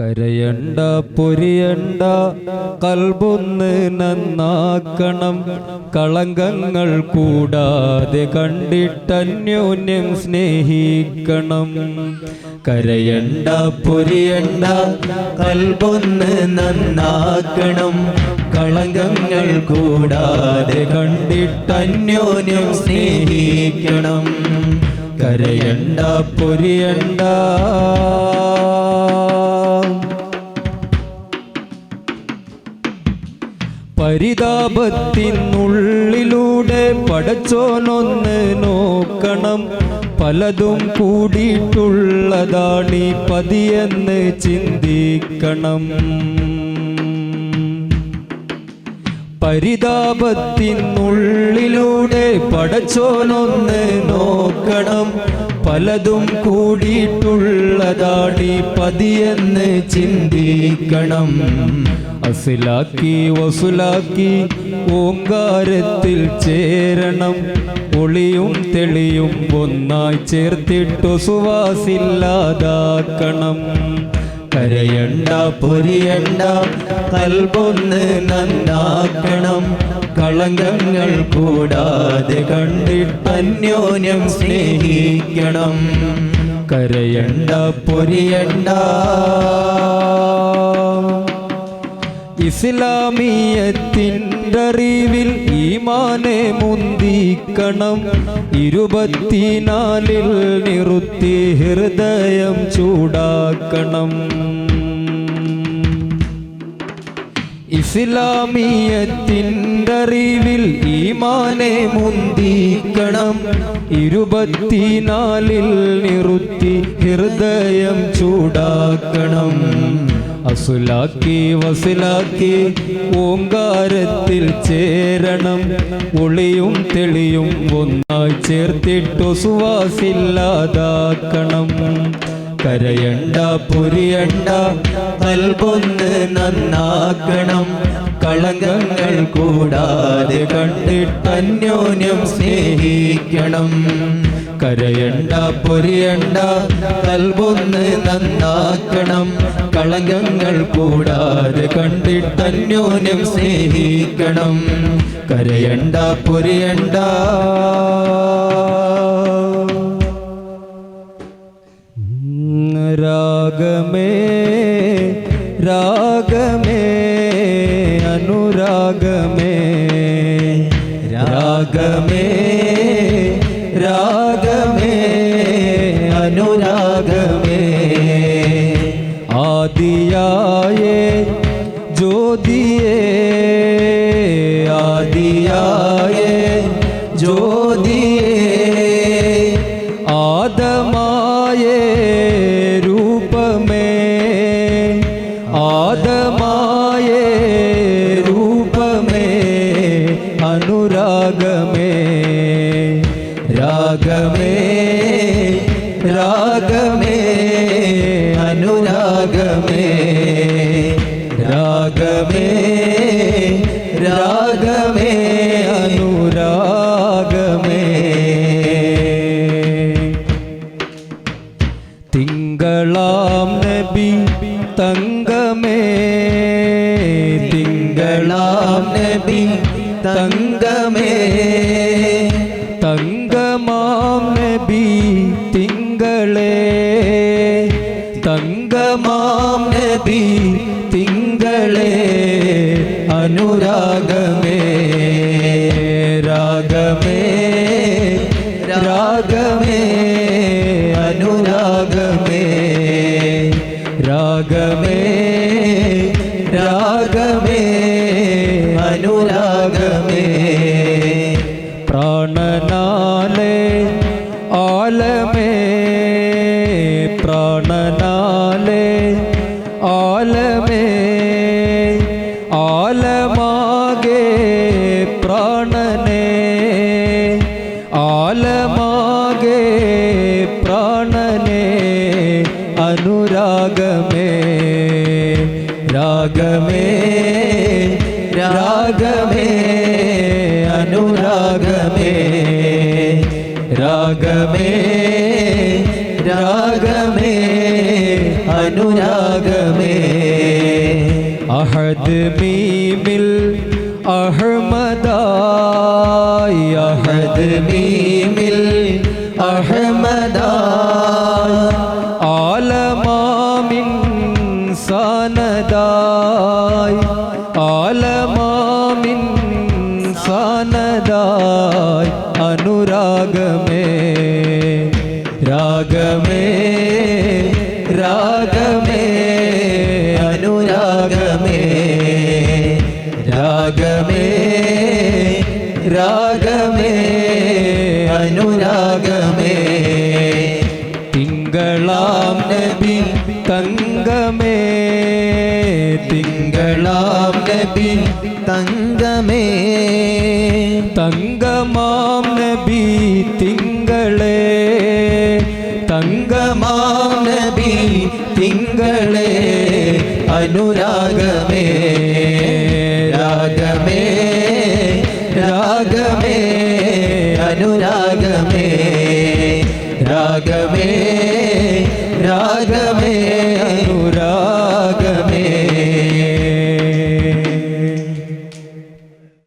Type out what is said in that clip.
കരയണ്ട പൊരിയണ്ട കൽബൊന്ന് നന്നാക്കണം. കളങ്കങ്ങൾ കൂടാതെ കണ്ടിട്ടന്യോന്യം സ്നേഹിക്കണം. കരയണ്ട പൊരിയണ്ട കൽബൊന്ന് നന്നാക്കണം. കളങ്കങ്ങൾ കൂടാതെ കണ്ടിട്ടന്യോന്യം സ്നേഹിക്കണം. കരയണ്ട പൊരിയണ്ട. പരിതാപത്തിനുള്ളിലൂടെ പടച്ചോനൊന്ന് നോക്കണം. പലതും കൂടിയിട്ടുള്ളതാണീ പതിയെന്ന് ചിന്തിക്കണം. പരിതാപത്തിനുള്ളിലൂടെ പടച്ചോനൊന്ന് നോക്കണം. പലതും കൂടിയിട്ടുള്ളതാടി പതിയെന്ന് ചിന്തിക്കണം. അസിലാക്കി വസുലാക്കി ഓങ്കാരത്തിൽ ചേരണം. ഒളിയും തെളിയും ഒന്നായി ചേർത്തിട്ടു സുവാസില്ലാതാക്കണം. കരയണ്ട പൊരിയണ്ട കൽബൊന്ന് നന്നാക്കണം. കളങ്കങ്ങൾ കൂടാതെ കണ്ടിട്ടന്യോന്യം സ്നേഹിക്കണം. കരയണ്ട പൊരിയണ്ട. ഇസ്ലാമിയത്തിന്റെ അറിവിൽ ഈമാനെ മുന്തിക്കണം. ഇരുപത്തിനാലിൽ നിറുത്തി ഹൃദയം ചൂടാക്കണം. ഇസ്ലാമീയത്തിന്റെ അറിവിൽ ഈമാനെ മുന്തിക്കണം. ഇരുപത്തിനാലിൽ നിറുത്തി ഹൃദയം ചൂടാക്കണം. അസുലാക്കി വസുലാക്കി ഓങ്കാരത്തിൽ ചേരണം. ഒളിയും തെളിയും ഒന്നായി ചേർത്തിട്ടു സുവാസില്ലാതാക്കണം. കരയണ്ട പൊരിയണ്ട നൽകൊന്ന് നന്നാക്കണം. കളങ്കങ്ങൾ കൂടാതെ കണ്ടിട്ടന്യോന്യം സ്നേഹിക്കണം. കരയണ്ട പൊരിയണ്ട നൽകൊന്ന് നന്നാക്കണം. കളങ്കങ്ങൾ കൂടാതെ കണ്ടിട്ടന്യോന്യം സ്നേഹിക്കണം. കരയണ്ട പൊരിയണ്ട. രാഗമേ രാഗമേ അനുരാഗമേ. രാഗമേ രാഗമേ അനുരാഗമേ. ആദിയായേ അനുരാഗമേ രാഗമേ രാഗമേ അനുരാഗമേ രാഗമേ രാഗമേ അനുരാഗമേ. തിങ്കളാം നബി തങ്കമേ തിങ്കളാം നബി തങ്കമേ തങ്കമാം നബി തിങ്കളേ തങ്കമാം നബി തിങ്കളേ അനുരാഗമേ രാഗമേ രാഗമേ പ്രാണനാലേ ആലമേ പ്രാണനാലേ ആലമേ ആലമാകെ പ്രാണനേ ആലമാകെ പ്രാണനേ അനുരാഗമേ രാഗമേ രാഗമേ രാഗമേ രാഗമേ അനുരാഗമേ. അഹദ് മീമിൽ അഹ്മദായി അഹദ് മീമിൽ അഹമ്മദായി ആലമാമിൻ സനദായി ആലമാമിൻ സനദായി അനുരാഗമേ. രാഗമേ രാഗമേ അനുരാഗമേ രാഗമേ രാഗമേ അനുരാഗമേ. തിങ്കളാം നബി തങ്കമേ തിങ്കളാം നബി തങ്കമേ. തങ്കമാം നബി തിങ്കളേ തങ്കമാം തങ്കമാം നബി തിങ്കളേ അനുരാഗമേ രാഗമേ രാഗമേ അനുരാഗമേ രാഗമേ രാഗമേ അനുരാഗമേ.